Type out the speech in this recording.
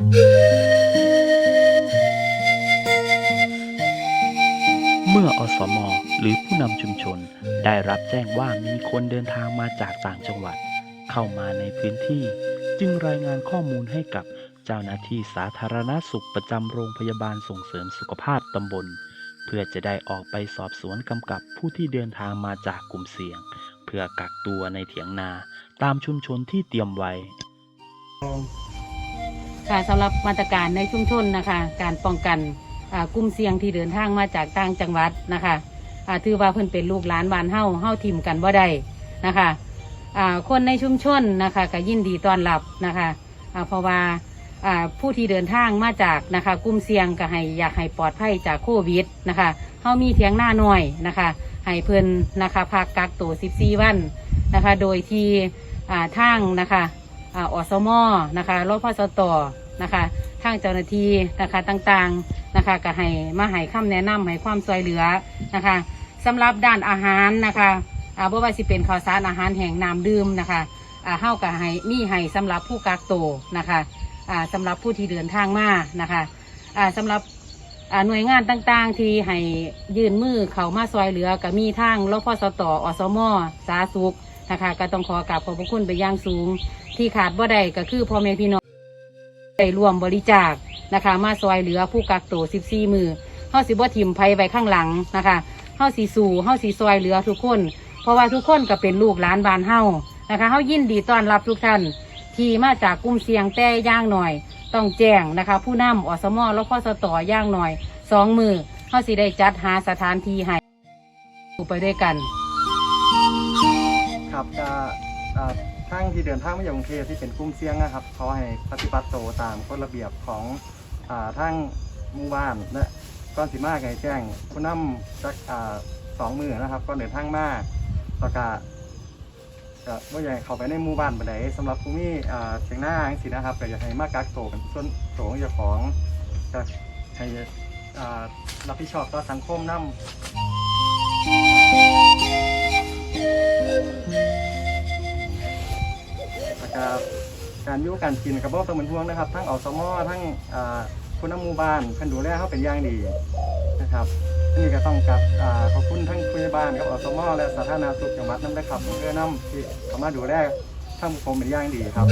เมื่ออสมหรือผู้นำชุมชนได้รับแจ้งว่ามีคนเดินทางมาจากต่างจังหวัด เข้ามาในพื้นที่ จึงรายงานข้อมูลให้กับเจ้าหน้าที่สาธารณสุขประจำโรงพยาบาลส่งเสริมสุขภาพตำบล เพื่อจะได้ออกไปสอบสวนกำกับผู้ที่เดินทางมาจากกลุ่มเสี่ยง เพื่อกักตัวในเถียงนาตามชุมชนที่เตรียมไว้ ค่ะสำหรับมาตรการในชุมชนนะคะ การป้องกันอ่ากลุ่มเสี่ยงที่เดินทางมาจากต่างจังหวัดนะคะถือว่าเพิ่นเป็นลูกหลานบ้านเฮาเฮาทิมกันบ่ได้นะคะอ่าคนในชุมชนนะคะก็ยินดีต้อนรับนะคะอ่าเพราะว่าอ่าผู้ที่เดินทางมาจากนะคะกลุ่มเสี่ยงก็ให้อยากให้ปลอดภัยจากโควิดนะคะเฮามีเถียงหน้าหน่อยนะคะให้เพิ่นนะคะพักกักตัว14 วันนะคะ โดยที่อ่าทางนะคะ อ่าอสมนะคะรถพสตนะคะทางเจ้าหน้าที่นะคะต่างๆนะคะก็ให้มาให้คำแนะนำให้ความช่วยเหลือนะคะสำหรับด้านอาหารนะคะอ่าบ่ว่าสิเป็นข้าวสารอาหารแห้งน้ำดื่มนะคะอ่าเฮาก็ให้มีให้สำหรับผู้กักตัวนะคะอ่าสำหรับผู้ที่เดินทางมานะคะอ่าสำหรับอ่าหน่วยงานต่างๆ ที่ให้ยื่นมือเข้ามาซอยเหลือก็มีทางรพสตอสมสาสุขนะคะก็ต้องขอกราบขอบพระคุณไปอย่างสูง ที่ขาดบ่ได้ก็คือพ่อแม่พี่น้องได้ร่วมบริจาคนะคะ มาซอยเหลือผู้กักตัว14 มือเฮาสิบ่ทิมภัยไว้ข้างหลังนะคะเฮาสิสู่เฮาสิซอยเหลือทุกคน เพราะว่าทุกคนก็เป็นลูกหลานบ้านเฮานะคะเฮายินดีต้อนรับทุกท่าน ที่มาจากกลุ่มเสี่ยงแต่ย่างหน่อย ต้องแจ้งนะคะ ผู้นำอสมแล้วก็สตอย่างหน่อยสองมือเฮาสิได้จัดหาสถานที่ให้ไปด้วยกันครับจะ ทางที่เดินทางมาจากกรุงเทพที่เป็นกลุ่มเสี่ยงนะครับขอให้ปฏิบัติโตวตามกฎระเบียบของอ่าทางหมู่บ้านและก่อนสิมาไงแจ้งผู้นำจักอ่าสองมือนะครับก่อนเดินทางมาประกาศก็ว่าอยางเข้าไปในหมู่บ้านบันไดสำหรับผู้มีอ่าเสียงหน้าจังสินะครับก็อยากให้มากักโตัวเป็นส่วนตัวของเจ้าของก็ให้อ่ารับผิดชอบต่อสังคมน การอยู่การกินกับบ่ต้องเป็นห่วงนะครับ ทั้งอสมอทั้งคนน้ำมูบ้านเพิ่นดูแลเขาเป็นอย่างดีนะครับอันนี้ก็ต้องกับขอบคุณทั้งคุณบ้านกับอสมอและสาธารณสุขจังหวัดน้ำนะครับเพื่อน้ำที่เข้ามาดูแลทั้งผมเป็นอย่างดีครับ